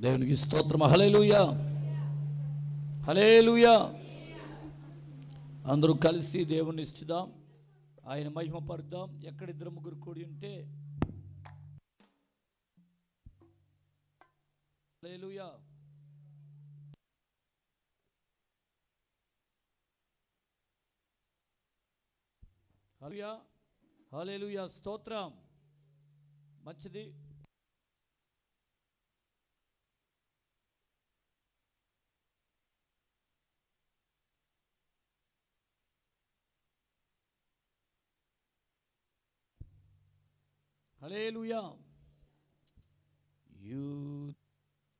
దేవునికి స్తోత్రం. Hallelujah hallelujah అందరూ కలిసి దేవుని ఇచ్చుదాం. ఆయన మహిమ పరుద్దాం. ఎక్కడ ఇద్దరు ముగ్గురు కూడి ఉంటే. హలేలుయా హలుయా హలేలుయా స్తోత్రం. మంచిది. హలేలుయా యూ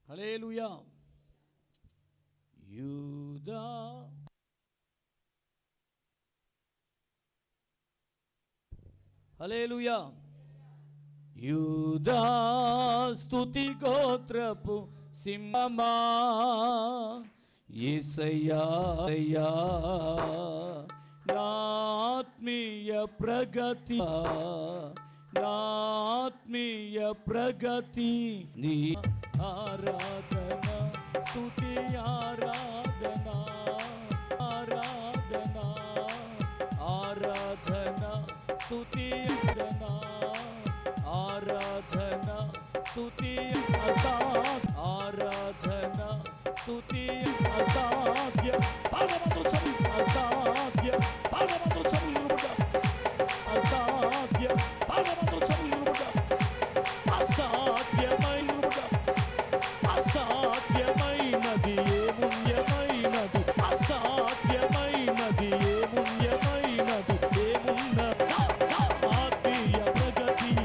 హలేలుయా యూదా. హలేలుయా యూదా స్తుతి గోత్రపు సింహమా. యేసయ్యా నాత్మీయ ప్రగతి. आत्मीय प्रगति नी आराधना सुति आराधना आराधना आराधना सुति आराधना आराधना स्तुति आराधना सुति